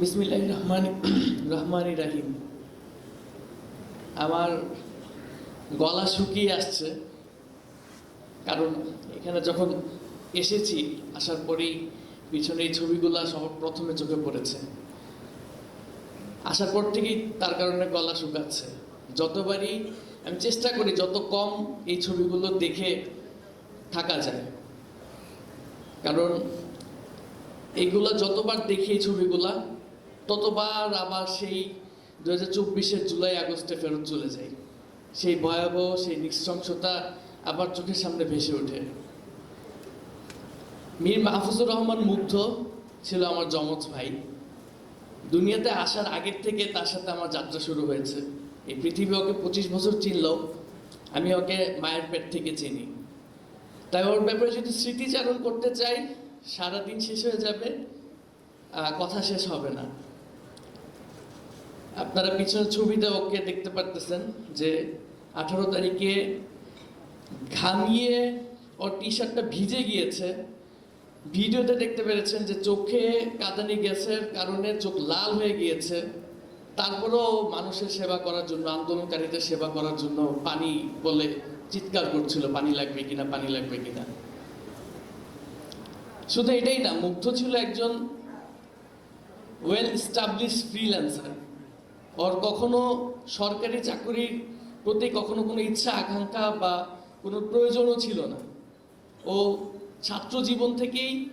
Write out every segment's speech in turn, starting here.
বিসমিল্লাহ রহমান রহমানি রাহিম। আমার গলা শুকিয়ে আসছে, কারণ এখানে যখন এসেছি, আসার পরেই পিছনে এই ছবিগুলো সব প্রথমে চোখে পড়েছে। আসার পর থেকেই তার কারণে গলা শুকাচ্ছে। যতবারই আমি চেষ্টা করি, যত কম এই ছবিগুলো দেখে থাকা যায়। কারণ এইগুলা যতবার দেখি এই ছবিগুলা ততবার আবার সেই দু হাজার চব্বিশের জুলাই, আগস্টে ফেরত চলে যাই সেই ভয়াবহ, সেই নৃশংসতা আবার চোখের সামনে ভেসে ওঠে। মীর মাহফুজুর রহমান মুগ্ধ ছিল আমার যমজ ভাই। দুনিয়াতে আসার আগের থেকে তার সাথে আমার যাত্রা শুরু হয়েছে। এই পৃথিবী ওকে পঁচিশ বছর চিনলেও আমি ওকে মায়ের পেট থেকে চিনি। তাই ওর ব্যাপারে যদি স্মৃতিচারণ করতে চাই, সারাদিন শেষ হয়ে যাবে কথা শেষ হবে না। আপনারা পিছনে ছবিতে ওকে দেখতে পারতেছেন যে আঠারো তারিখে ঘামিয়ে ওর টি শার্টটা ভিজে গিয়েছে। ভিডিওতে দেখতে পেরেছেন যে চোখে কাঁদানি গ্যাসের কারণে চোখ লাল হয়ে গিয়েছে। তারপরেও মানুষের সেবা করার জন্য, আন্দোলনকারীদের সেবা করার জন্য পানি বলে চিৎকার করছিল, পানি লাগবে কিনা, পানি লাগবে কিনা। শুধু এটাই না, মুগ্ধ ছিল একজন ওয়েল স্টাবলিশ ফ্রিল্যান্সার ওর কখনো সরকারি চাকরির প্রতি কখনো কোনো ইচ্ছা, আকাঙ্ক্ষা বা কোনো প্রয়োজনও ছিল না। ও ছাত্র জীবন থেকেই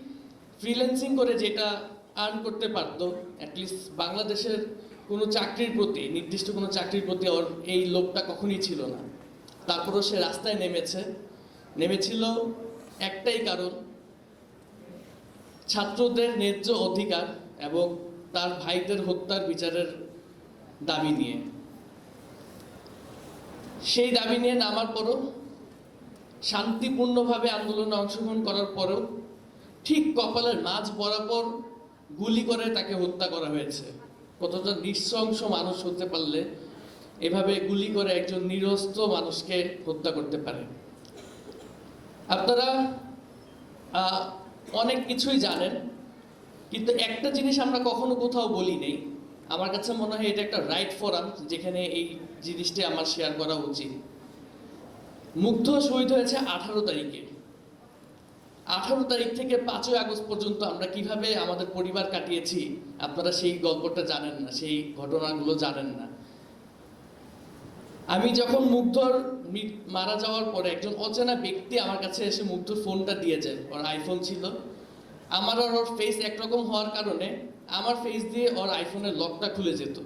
ফ্রিল্যান্সিং করে যেটা আর্ন করতে পারতো অ্যাটলিস্ট বাংলাদেশের কোনো চাকরির প্রতি, নির্দিষ্ট কোনো চাকরির প্রতি ওর এই লোভটা কখনই ছিল না। তারপরও সে রাস্তায় নেমেছে। নেমেছিল একটাই কারণ, ছাত্রদের ন্যায্য অধিকার এবং তার ভাইদের হত্যার বিচারের দাবি নিয়ে। সেই দাবি নিয়ে নামার পরও শান্তিপূর্ণভাবে আন্দোলনে অংশগ্রহণ করার পরেও ঠিক কপালের মাঝ বরাবর গুলি করে তাকে হত্যা করা হয়েছে। কতটা নৃশংস মানুষ হতে পারলে এভাবে গুলি করে একজন নিরস্ত্র মানুষকে হত্যা করতে পারে। আপনারা অনেক কিছুই জানেন, কিন্তু একটা জিনিস আমরা কখনো কোথাও বলি নেই। আমার কাছে মনে হয় এটা একটা রাইট ফোরাম যেখানে এই জিনিসটি আমার শেয়ার করা উচিত। মুগ্ধ শহীদ হয়েছে আঠারো তারিখে। আঠারো তারিখ থেকে পাঁচই আগস্ট পর্যন্ত আমরা কীভাবে আমাদের পরিবার কাটিয়েছি, আপনারা সেই গল্পটা জানেন না, সেই ঘটনাগুলো জানেন না। আমি যখন মুগ্ধর মারা যাওয়ার পরে একজন অচেনা ব্যক্তি আমার কাছে এসে মুগ্ধর ফোনটা দিয়ে যায়, ওর আইফোন ছিল। আমার আর ওর ফেস একরকম হওয়ার কারণে আমার ফেস দিয়ে ওর আইফোনের লকটা খুলে যেত।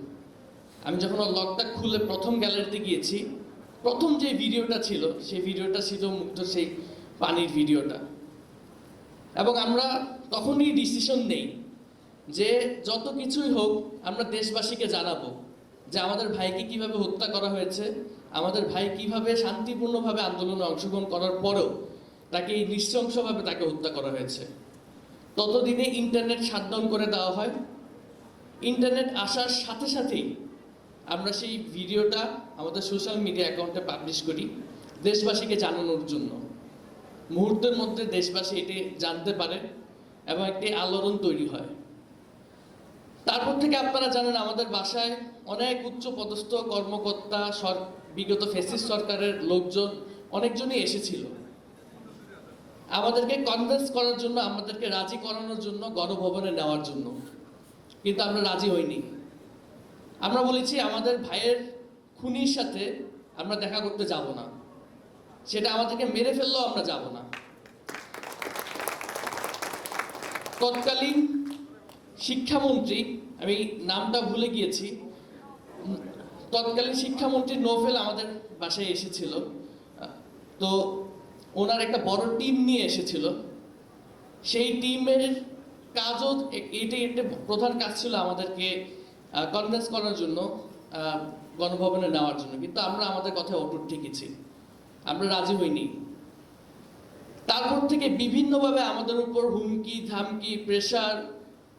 আমি যখন ওর লকটা খুলে প্রথম গ্যালারিতে গিয়েছি, প্রথম যে ভিডিওটা ছিল, সেই ভিডিওটা ছিল মুগ্ধর সেই পানির ভিডিওটা এবং আমরা তখনই ডিসিশন নেই যে যত কিছুই হোক আমরা দেশবাসীকে জানাব যে আমাদের ভাইকে কীভাবে হত্যা করা হয়েছে, আমাদের ভাই কীভাবে শান্তিপূর্ণভাবে আন্দোলনে অংশগ্রহণ করার পরেও তাকে এই নৃশংসভাবে তাকে হত্যা করা হয়েছে। ততদিনে ইন্টারনেট শাটডাউন করে দেওয়া হয়। ইন্টারনেট আসার সাথে সাথেই আমরা সেই ভিডিওটা আমাদের সোশ্যাল মিডিয়া অ্যাকাউন্টে পাবলিশ করি দেশবাসীকে জানানোর জন্য। মুহূর্তের মধ্যে দেশবাসী এটি জানতে পারে এবং একটি আলোড়ন তৈরি হয়। তারপর থেকে আপনারা জানেন আমাদের বাসায় অনেক উচ্চ পদস্থ কর্মকর্তা বিগত ফেসিস সরকারের লোকজন, অনেকজনই এসেছিল। আমাদেরকে কনভিন্স করার জন্য, আমাদেরকে রাজি করানোর জন্য, গণভবনে নেওয়ার জন্য। কিন্তু আমরা রাজি হইনি। আমরা বলেছি, আমাদের ভাইয়ের খুনির সাথে আমরা দেখা করতে যাব না। সেটা আমাদেরকে মেরে ফেললেও আমরা যাব না। তৎকালীন শিক্ষামন্ত্রী, আমি নামটা ভুলে গিয়েছি, তৎকালীন শিক্ষামন্ত্রী নোভেল আমাদের বাসায় এসেছিল। তো ওনার একটা বড় টিম নিয়ে এসেছিল। সেই টিমের কাজও এটাই একটা প্রধান কাজ ছিল আমাদেরকে কনভিন্স করার জন্য গণভবনে নেওয়ার জন্য। কিন্তু আমরা আমাদের কথায় অটুট ঠেকেছি। আমরা রাজি হইনি। তারপর থেকে বিভিন্নভাবে আমাদের উপর হুমকি, ধামকি প্রেশার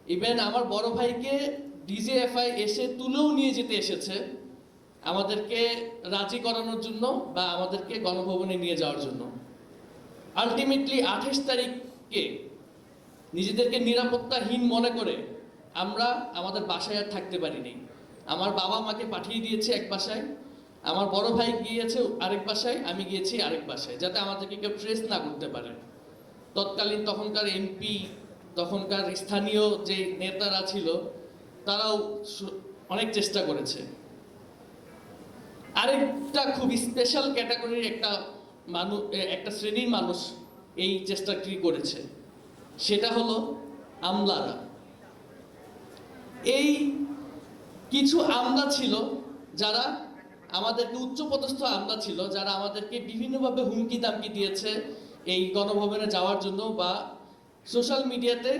ইভেন আমার বড় ভাইকে ডিজিএফআই এসে তুলেও নিয়ে যেতে এসেছে আমাদেরকে রাজি করানোর জন্য বা আমাদেরকে গণভবনে নিয়ে যাওয়ার জন্য। আলটিমেটলি আঠাশ তারিখকে নিজেদেরকে নিরাপত্তাহীন মনে করে আমরা আমাদের বাসায় আর থাকতে পারিনি। আমার বাবা মাকে পাঠিয়ে দিয়েছে এক বাসায়, আমার বড় ভাই গিয়েছে আরেক বাসায়, আমি গিয়েছি আরেক বাসায়, যাতে আমাদেরকে কেউ ট্রেস না করতে পারে। তৎকালীন তখনকার এমপি তখনকার স্থানীয় যে নেতারা ছিল, তারাও অনেক চেষ্টা করেছে। আরেকটা খুব স্পেশাল ক্যাটাগরির একটা মানুষ একটা শ্রেণির মানুষ এই চেষ্টাটি করেছে? সেটা হলো আমলারা। এই কিছু আমলা ছিল যারা আমাদেরকে উচ্চপদস্থ আমলা ছিল, যারা আমাদেরকে বিভিন্নভাবে হুমকি দামকি দিয়েছে এই গণভবনে যাওয়ার জন্য বা সোশ্যাল মিডিয়াতে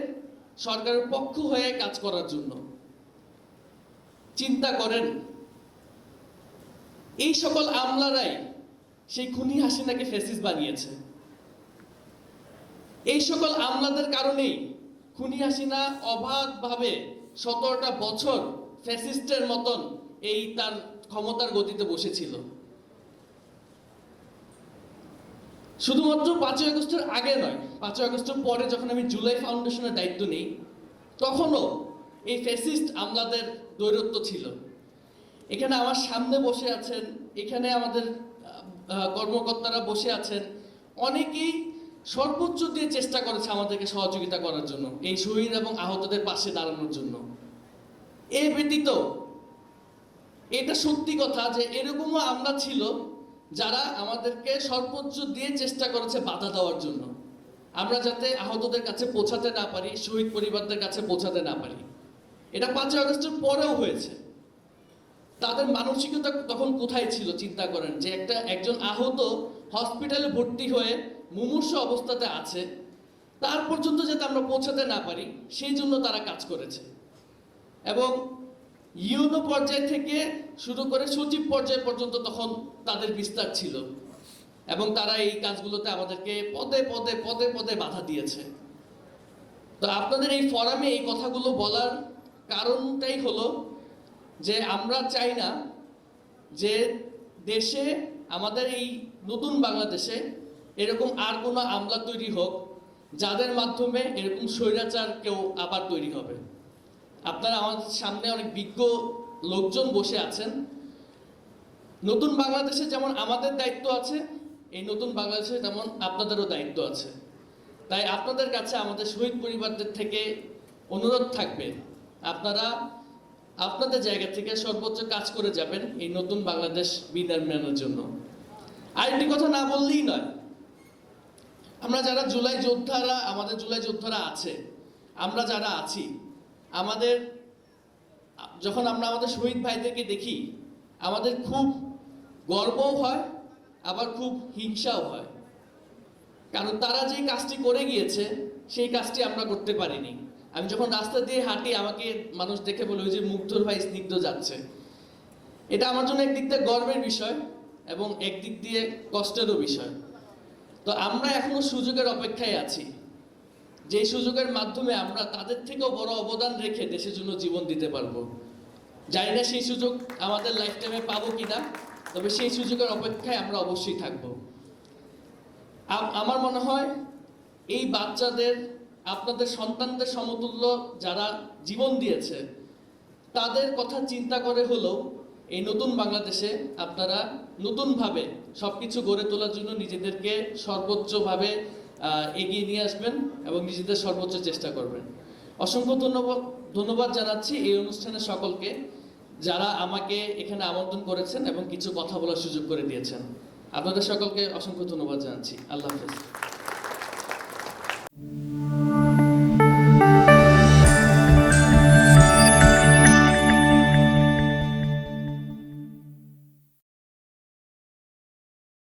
সরকারের পক্ষ হয়ে কাজ করার জন্য। চিন্তা করেন, এই সকল আমলারাই সেই খুনি হাসিনাকে ফেসিস বানিয়েছে? এই সকল আমলাদের কারণেই খুনি হাসিনা অবাধভাবে সতেরোটা বছর ফ্যাসিস্টের মতন এই তার ক্ষমতার গতিতে বসেছিল। শুধুমাত্র পাঁচই আগস্টের আগে নয়, পাঁচই আগস্টের পরে যখন আমি জুলাই ফাউন্ডেশনের দায়িত্ব নিই, তখনও এই ফ্যাসিস্ট আমলাদের দৈরত্ব ছিল। এখানে আমার সামনে বসে আছেন, এখানে আমাদের কর্মকর্তারা বসে আছেন। অনেকেই সর্বোচ্চ দিয়ে চেষ্টা করেছে আমাদেরকে সহযোগিতা করার জন্য, এই শহীদ এবং আহতদের পাশে দাঁড়ানোর জন্য। এ ব্যতীত এটা সত্যি কথা যে এরকমও আমরা ছিল যারা আমাদেরকে সর্বোচ্চ দিয়ে চেষ্টা করেছে বাধা দেওয়ার জন্য। আমরা যাতে আহতদের কাছে পৌঁছাতে না পারি, শহীদ পরিবারদের কাছে পৌঁছাতে না পারি। এটা পাঁচই আগস্টের পরেও হয়েছে। তাদের মানসিকতা তখন কোথায় ছিল, চিন্তা করেন, যে একটা একজন আহত হসপিটালে ভর্তি হয়ে মুমূর্ষ অবস্থাতে আছে, তার পর্যন্ত যাতে আমরা পৌঁছাতে না পারি, সেই জন্য তারা কাজ করেছে। এবং ইউনো পর্যায় থেকে শুরু করে সচিব পর্যায় পর্যন্ত তখন তাদের বিস্তার ছিল। এবং তারা এই কাজগুলোতে আমাদেরকে পদে পদে পদে পদে বাধা দিয়েছে। তো আপনাদের এই ফোরামে এই কথাগুলো বলার কারণটাই হলো যে আমরা চাই না যে দেশে, আমাদের এই নতুন বাংলাদেশে এরকম আর কোনো আমলা তৈরি হোক, যাদের মাধ্যমে এরকম স্বৈরাচার কেউ আবার তৈরি হবে। আপনারা আমাদের সামনে অনেক বিজ্ঞ লোকজন বসে আছেন। নতুন বাংলাদেশে যেমন আমাদের দায়িত্ব আছে, এই নতুন বাংলাদেশে তেমন আপনাদেরও দায়িত্ব আছে। তাই আপনাদের কাছে আমাদের শহীদ পরিবারদের থেকে অনুরোধ থাকবে, আপনারা আপনাদের জায়গা থেকে সর্বোচ্চ কাজ করে যাবেন এই নতুন বাংলাদেশ বিনির্মাণের জন্য। আরেকটি কথা না বললেই নয়, আমরা যারা জুলাই যোদ্ধারা, আমাদের জুলাই যোদ্ধারা আছে, আমরা যারা আছি, আমাদের, যখন আমরা আমাদের শহীদ ভাইদেরকে দেখি, আমাদের খুব গর্বও হয়, আবার খুব হিংসাও হয়। কারণ তারা যে কাজটি করে গিয়েছে, সেই কাজটি আমরা করতে পারিনি। আমি যখন রাস্তা দিয়ে হাঁটি, আমাকে মানুষ দেখে বলে ওই যে মুগ্ধর ভাই স্নিগ্ধ যাচ্ছে। এটা আমার জন্য একদিক দিয়ে গর্বের বিষয় এবং একদিক দিয়ে কষ্টেরও বিষয়। তো আমরা এখনও সুযোগের অপেক্ষায় আছি। যে সুযোগের মাধ্যমে আমরা তাদের থেকেও বড় অবদান রেখে দেশের জন্য জীবন দিতে পারব। জানি না সেই সুযোগ আমাদের লাইফ টাইমে পাবো কিনা, তবে সেই সুযোগের অপেক্ষায় আমরা অবশ্যই থাকব। আমার মনে হয় এই বাচ্চাদের আপনাদের সন্তানদের সমতুল্য যারা জীবন দিয়েছে, তাদের কথা চিন্তা করে হলেও এই নতুন বাংলাদেশে আপনারা নতুনভাবে সব কিছু গড়ে তোলার জন্য নিজেদেরকে সর্বোচ্চভাবে এগিয়ে নিয়ে আসবেন এবং নিজেদের সর্বোচ্চ চেষ্টা করবেন। অসংখ্য ধন্যবাদ ধন্যবাদ জানাচ্ছি এই অনুষ্ঠানের সকলকে যারা আমাকে এখানে আমন্ত্রণ করেছেন এবং কিছু কথা বলার সুযোগ করে দিয়েছেন। আপনাদের সকলকে অসংখ্য ধন্যবাদ জানাচ্ছি। আল্লাহ হাফেজ।